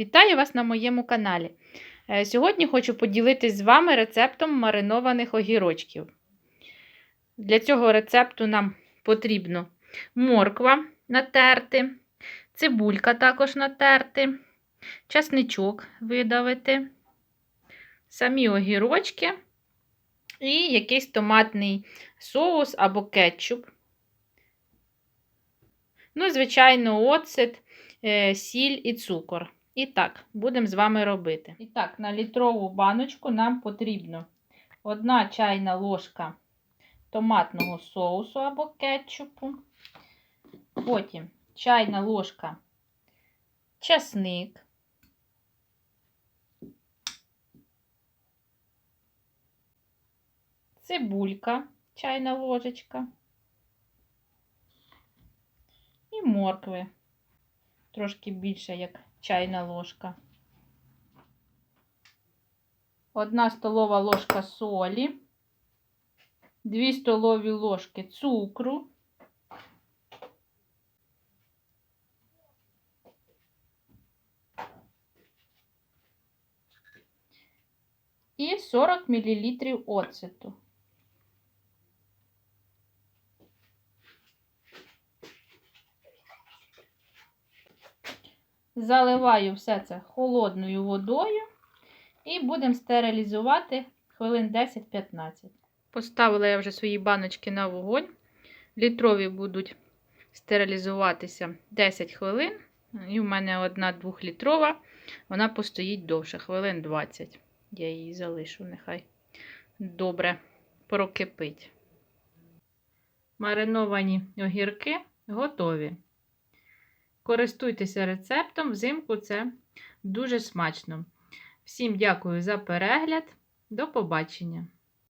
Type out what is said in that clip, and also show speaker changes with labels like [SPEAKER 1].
[SPEAKER 1] Вітаю вас на моєму каналі. Е, Сьогодні хочу поділитись з вами рецептом маринованих огірочків. Для цього рецепту нам потрібно морква натерти, цибулька також натерти, часничок видавити, самі огірочки і якийсь томатний соус або кетчуп. Ну, звичайно, оцет, е, сіль і цукор. І так, будемо з вами робити. І так, на літрову баночку нам потрібно 1 чайна ложка томатного соусу або кетчупу. Потім чайна ложка часник. Цибулька, чайна ложечка. І моркви. Трошки більше, як чайна ложка. Одна столова ложка солі, 2 столові ложки цукру, і 40 мл оцету. Заливаю все це холодною водою і будемо стерилізувати хвилин 10-15. Поставила я вже свої баночки на вогонь. Літрові будуть стерилізуватися 10 хвилин. І в мене одна 2-літрова, вона постоїть довше, хвилин 20. Я її залишу, нехай добре прокипить. Мариновані огірки готові. Користуйтеся рецептом, взимку це дуже смачно. Всім дякую за перегляд. До побачення!